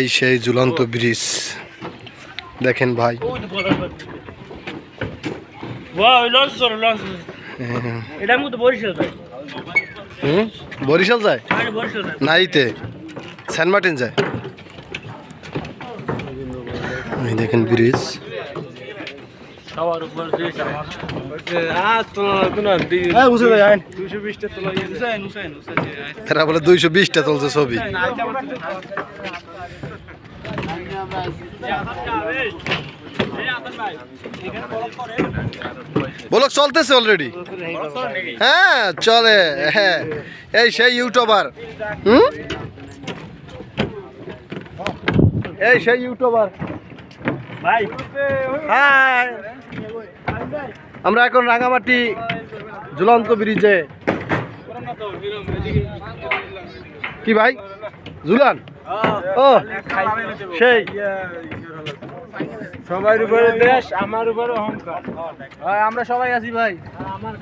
এই সেই ঝুলন্ত ব্রিজ। দেখেন ভাই। বরিশাল যায়। নাইতে। সেন্ট মার্টিন যায়? দেখেন ব্রিজ। সবার উপর দিয়ে আমার বলে দুইশো বিশটা তুলছে ছবি। বলো চলতেছে অলরেডি হ্যাঁ চলে হ্যাঁ। এই সেই ইউটিউবার। হুম? এই সেই ইউটিউবার। হাই। আমরা এখন রাঙামাটি ঝুলন্ত ব্রিজে। কি ভাই? ঝুলান? ও সেই। সবার উপরে দেশ আমার উপরে অহংকার। আমরা সবাই আছি ভাই। আমার